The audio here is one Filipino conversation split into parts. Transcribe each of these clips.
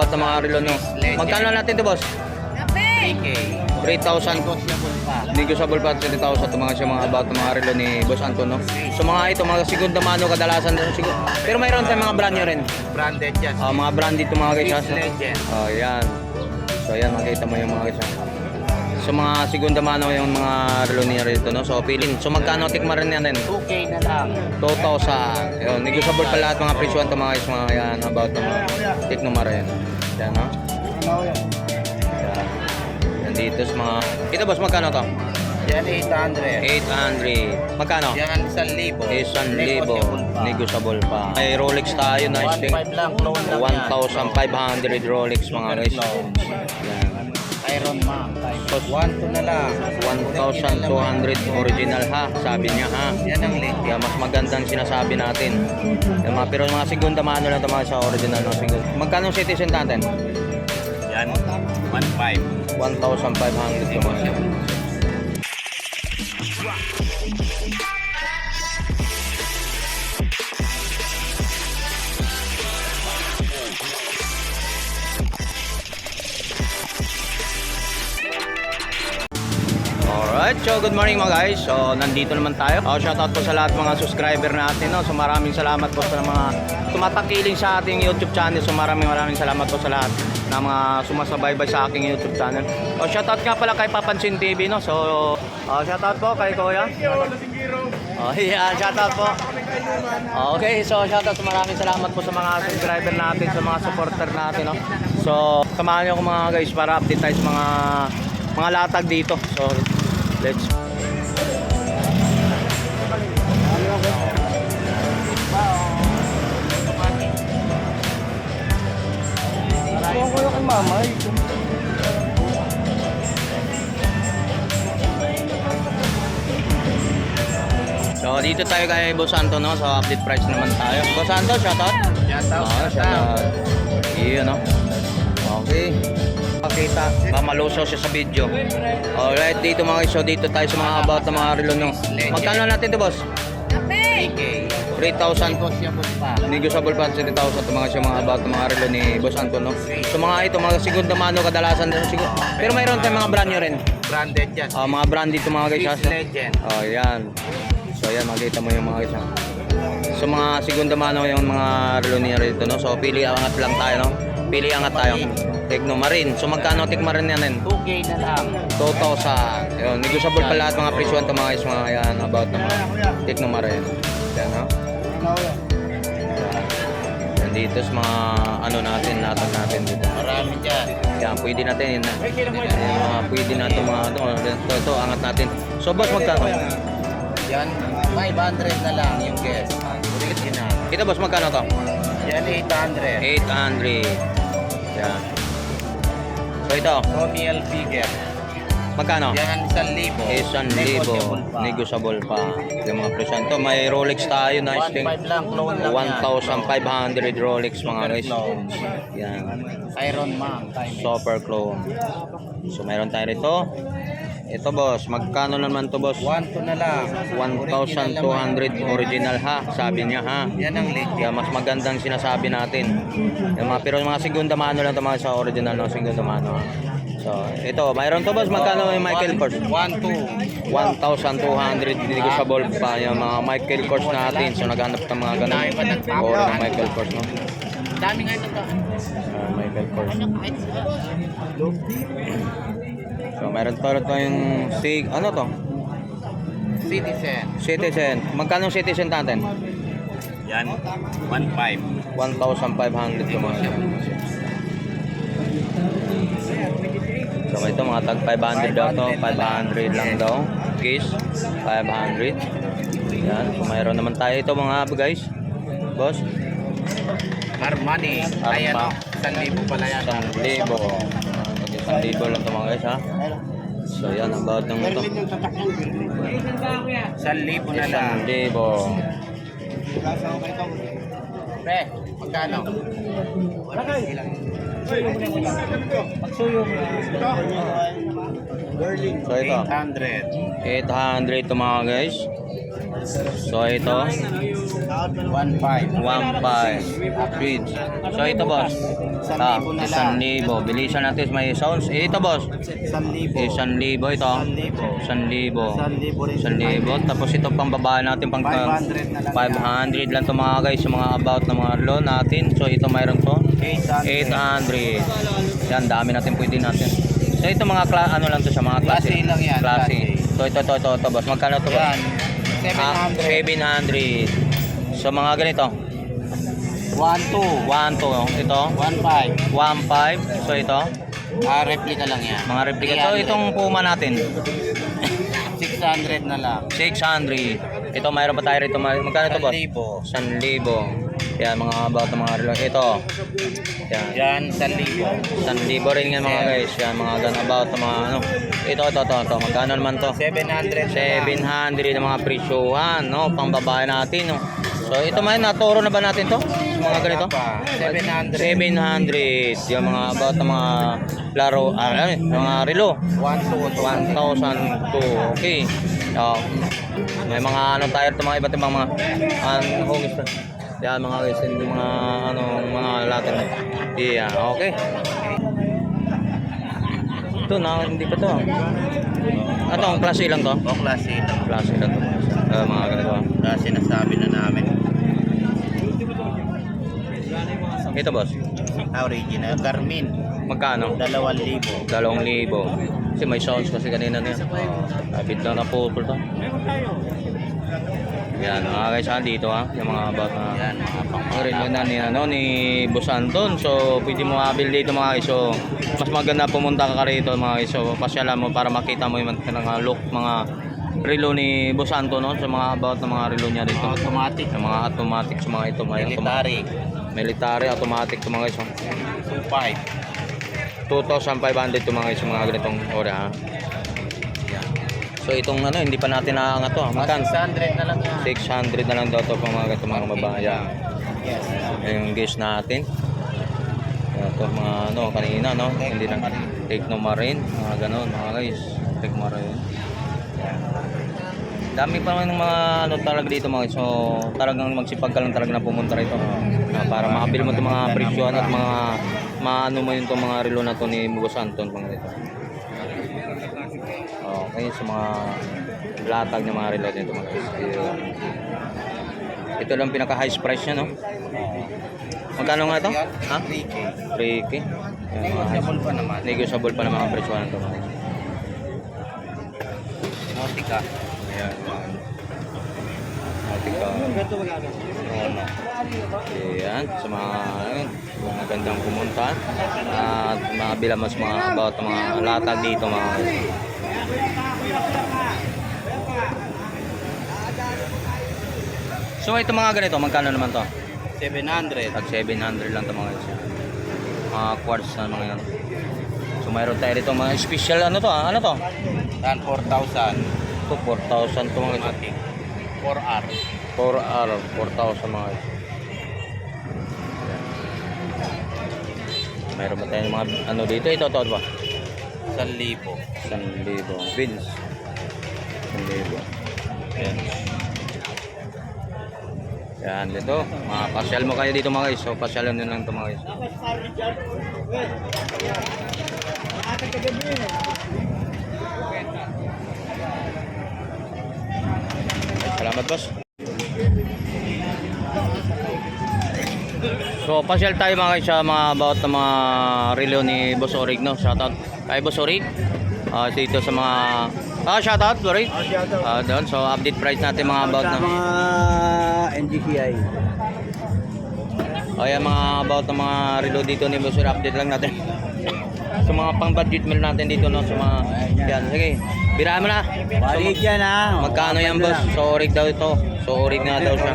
At mga relo no. Magkano natin to boss? 3K. 3,000 Negotiable pa. Negotiable pa 3,000 ito mga siya mga about mga relo ni Boss Anton no. So mga ito mga segunda mano kadalasan siguro. Pero mayroon tayong mga brand nyo rin. Branded yan. Ah, mga brand dito mga guys. Oh, yan. So yan makita mo yung mga guys. So mga segunda mano yung mga relo niya rito no. So pilin. So magkano tikma rin yan din? 2K na lang. 2,000. Yun, negotiable pa lahat mga presyo ito mga guys, mga yan about ng mga tiknuma rin. Yan no. Yan. Yan dito sa mga Ito boss magkano to? Yan 800. 800. Magkano? Yan 1,000. Isang libo. Negotiable pa. May Rolex tayo na string. 1,500 lang. Clone lang yan. 1,500 Rolex mga guys. Yan. Iron Man. 1 na lang. 1,200 original ha. Sabi niya ha. Yan ang legend. Kaya mas magandang sinasabi natin. Yung mga, pero mga segunda mano lang ito mga sa original ng segunda. Magkano citizen natin? Yan 1,500. 1,500 ito mga. So good morning mga guys. So nandito naman tayo. Oh, shoutout po sa lahat mga subscriber natin. No? So maraming salamat po sa mga tumatakiling sa ating YouTube channel. So maraming maraming salamat po sa lahat na mga sumasabaybay sa aking YouTube channel. Oh, shoutout nga pala kay Papansin TV. No? So oh, shoutout po kay Kuya. Oh, yeah, shoutout po. Okay, so shoutout sa maraming salamat po sa mga subscriber natin, sa mga supporter natin. No? So, samahan niyo ako mga guys para update tayo sa mga mga latag dito. So, let's Ako yung kay mama. So, dito tayo kay Boss Santo, no? So, update price naman tayo. Boss Santo, shoutout. Daw. Oo, shoutout. Iyon, no? Okay. Pakita, baka malusaw siya sa video. Alright, dito mga guys. So, dito tayo sa mga about ng mga relo, no? Magkano natin to boss? 3K. 3,000 Negotiable pa. negotiable pa 3,000 ito mga siya mga about mga relo ni Boss Anton no. So mga ito mga segunda mano kadalasan siguro. Pero mayroon tayong mga brand nyo rin. Branded yan. Ah, mga brand dito mga guys. Swiss. Legend. Oh, yan. So yan makita mo yung mga guys. So mga segunda mano yung mga relo niya rito no. So pili angat lang tayo no. Pili angat tayo. Techno Marine. So magkano Techno Marine yan? 2K na lang. 2,000. Yun, negotiable pa lahat mga presyo ito mga guys mga yan about ng mga Techno Marine. Yan no. Yan dito sa mga ano natin, latag natin dito. Marami dyan. Yan, pwede natin. Yan, mga pwede natin mga ano, ito, ito, angat natin. So boss, magkano? Yan, 500 na lang yung guest. Ito boss, magkano to? Yan, 800. 800. Yan. So ito, Tony Hilfiger. magkano? Yan, 1,000. Isang libo. Negotiable pa. Negotiable pa. Yung mga presyo. Ito, may Rolex tayo na sting. 1,500 lang, clone lang yan. 1,500 Rolex mga guys. Clone. Yan. Iron Man. Super clone. So meron tayo rito. Ito boss, magkano naman to boss? 1 to na lang. 1,200 original ha, sabi niya ha. Yan ang legend. Kaya mas magandang sinasabi natin. Yung mga, pero mga segunda mano lang ito mga sa original ng segunda mano. ha. So, ito, mayroon to boss, magkano yung Michael Kors? 1, 2. 1,200 negotiable pa yung mga Michael Kors natin. So, naghanap ng mga ganun. Or Michael Kors, no? Dami nga ito to. Ah, Michael Kors. So, meron pa rin tayong sig, ano to? Citizen. Citizen. Magkano citizen natin? Yan, 1,500. 1,500 yung mga So ito mga tag 500 daw to, 500 lang daw. Case, 500. Yan, so mayroon naman tayo ito mga guys. Boss, Armani. Arma. ano, 1,000 pala yan. 1,000. Isang libo lang to mga guys ha. So yan, about ng ito. 1,000 na lang. 1,000. Pre, magkano? So ito, 800. 800 to mga guys. So ito, 1,500. 1.5 fridge. So ito boss, isang Ah, libo na isang lang. libo. Bilisan natin may sounds. Eh, ito boss. Isang libo. Isang libo ito. Isang libo. Isang libo. Isang libo rin. Isang libo. Tapos ito pang babae natin pang 500 na lang. 500 lang to mga guys yung mga about ng mga loan natin. So ito mayroon to. 800. 800. Yan, dami natin pwede natin. So ito mga kla ano lang to sa mga klase. Klase lang yan, Klase. klase. Ito, ito, ito, ito, boss. Magkano to boss? Yan. Ah, 700. 700. So mga ganito. 1, 2. 1 to. Ito. 1, 5. 1.5. So ito. Ah, replica lang yan. Mga replica. So 300. itong Puma natin. 600 na lang. 600. Ito mayroon pa tayo rito. Magkano to boss? 1,000. 1,000. Yan mga about ng mga relo. Ito. Yan. Yan, 1,000. 1,000 rin yan mga guys. Yan mga gan about ng mga ano. Ito, ito, ito, ito. Magkano naman to? 700 na lang. 700 ng mga presyohan, no? Pang babae natin, no? So, ito man, naturo na ba natin to? Mga ganito? Pa, 700. 700. Yung mga about ng mga laro, ah, ano, mga relo. 1, 2, 1,002. Okay. Oh, may mga ano tayo ito, mga iba't ibang mga ano, home store. Yan mga guys, yung mga ano, mga latin. Yeah, okay. Ito na, hindi pa to. Ano, ang klase lang to? O, klase lang. Klase lang to. Uh, mga ganito. ah. Klase nasabi na namin. Ito boss, Ah, Original. Garmin. magkano? 2,000. Dalawang libo. Kasi may sounds kasi kanina na yan. Kapit lang na putol to. Yan, mga guys, ah, dito ha. Yung mga about na Yan, mga pang ang rin yun na ni, ano, ni Boss Anton. So, pwede mo mabil dito mga guys. So, mas maganda pumunta ka rito mga guys. So, pasyalan mo para makita mo yung mga look, mga relo ni Boss Anton, no? Sa mga about ng mga relo niya dito. automatic. Yung mga automatic, sa mga ito, mga Military. military, automatic ito mga guys. oh. 2,500. 2,500 ito mga guys, yung mga ganitong ora ha. So, itong ano, hindi pa natin naangat to. Mga Magkano? 600 na lang yan. 600 na lang daw to pang mga ganito mga babae. Yan. Yes. yung gauge natin ito mga ano kanina no hindi lang Technomarine mga ganon mga guys Technomarine dami pa naman ng mga ano talaga dito mga guys so talagang magsipag ka lang talaga na pumunta rito Ah, para makabil mo itong mga presyohan at mga maano mo yung itong mga relo na to ni Boss Anton mga dito okay sa mga latag ng mga relo dito mga guys ito lang pinaka highest price niya no Magkano nga ito? Ha? 3K. 3K. Yan, mga Negotiable pa naman. Negotiable pa naman ang presyo nito. Motika. Ayan. Matika. Ano? Ayan. Sa mga ayun, magandang pumunta. At makabila mas mga about mga latag dito mga So ito mga ganito, magkano naman to? 700. Tag 700 lang to mga guys. Mga quartz na mga yan. So mayroon tayo rito mga special ano to ah? Ano to? Yan, 4,000. Ito 4,000 to mga. Automatic. 4R. 4R, 4,000 mga guys. Mayroon ba tayong mga ano dito? Ito, ito, ito ba? 1,000. 1,000. Vince. 1,000. Ayan. Yan, dito. Mga pasyal mo kayo dito mga guys. So, pasyalan nyo lang ito mga guys. Salamat, boss. So, pasyal tayo mga guys sa mga about ng mga relo ni Boss Orig, no? Shoutout kay Boss Orig. Ah, dito sa mga... Ah, shoutout, Orig. Ah, doon. So, update price natin mga about Sa na... mga NGCI. O yan mga about ng mga relo dito ni Boss. Update lang natin. sa mga pang budget meal natin dito, no? Sa mga... Yan, sige. Biraan mo na. Balik yan ha. Magkano yan, boss? So, Orig daw ito. So, Orig nga daw siya.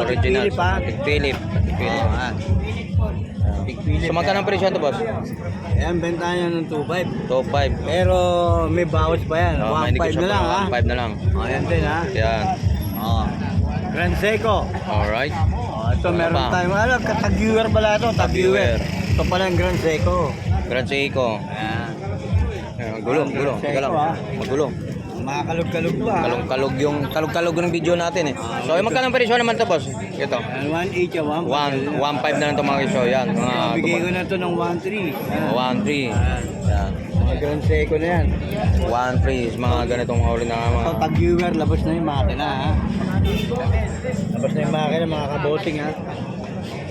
Original. Philip ha. Philip. Philip. Big Philip. So, magkano ang presyo ito, boss? Yan, benta niya ng 2.5. Top 5. Pero may bawas pa yan. Oh, may 1.5 na lang ha. 1.5 na lang. O, yan din ha. Yan. Oo. Grand Seco. Alright. O, ito Ano meron pa? tayong, ano, tag-viewer pala ito. Tag-viewer. Ito pala yung Grand Seco. Grand Seiko. Ayan. Ayan, Gulo, gulo. Teka lang. Magulo. Makakalog-kalog pa. Kalog-kalog yung kalog-kalog ng video natin eh. So, yung magkano ang presyo naman to, boss? Ito. Yan, 1.8 yan, 1.5. 1, 1.5 na lang ito mga. So, yan. Mga bigay ko na to ng 1.3. Yan. 1.3. Yan. Mga Grand Seiko na yan. 1.3 is mga ganitong huli na mga. So, tag-viewer, labas na yung makina, ha? Labas na yung makina, mga kabosing, ha?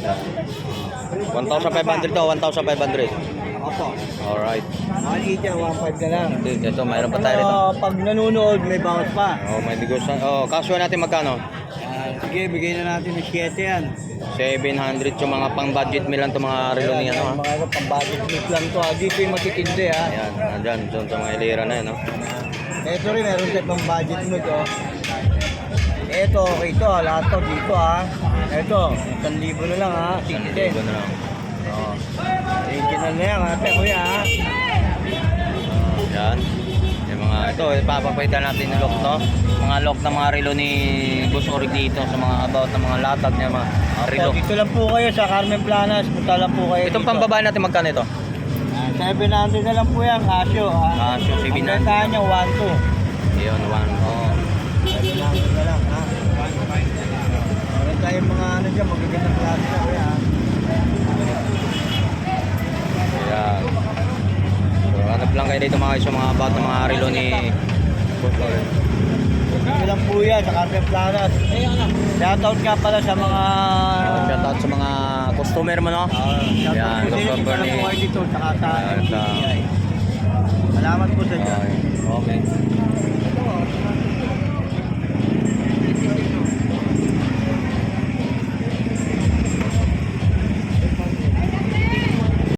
1,500 to, 1,500. Opo. Alright. 1.8 yan, 1.5 na lang. Ito, mayroon pa tayo rito. Pero pag nanonood, may bawas pa. Oh, may negosyo. Oh, kasyo natin magkano? Ah, sige, bigay na natin ng 7 yan. 700 yung mga pang budget meal lang to mga relo ni ano ha. Mga pang-budget meat lang to, ha? Dito yung matitindi, ha? Ayan, andyan, doon sa mga hilera na yun, no? Ito rin, meron tayo pang budget mo to. Ito, okay to, ha? lahat to dito ha. Ito, 1,000 na lang ha, 1,000 610. na lang. Oh. Original na yan ha, pe kuya ha. Yan. Yung mga, ito, ipapapalitan natin yung lock, no? Mga lock ng mga relo ni Boss Orig dito sa mga about ng mga latag niya, mga relo. Opo, dito lang po kayo sa Carmen Planas, punta lang po kayo Itong dito. pambabae natin magkano ito? Ah, 700 na lang po yan, Casio ha. Casio, 700. Ang bentahan niya, 1,200. Ayun, one. Oh. 700 na lang ha. Meron tayong mga ano dyan, magagandang klase na kuya ha. Ayan. So, hanap lang kayo dito mga guys, yung mga ng mga relo ni Boss Orig. Dito lang po yan, sa Carmen Planas. Shoutout nga pala sa mga... Shout out sa mga customer mo, no? Shoutout Yan, sa inyo, Dr. dito lang Bernie. po kayo dito, saka sa sa-. Salamat po sa inyo. Okay. Okay.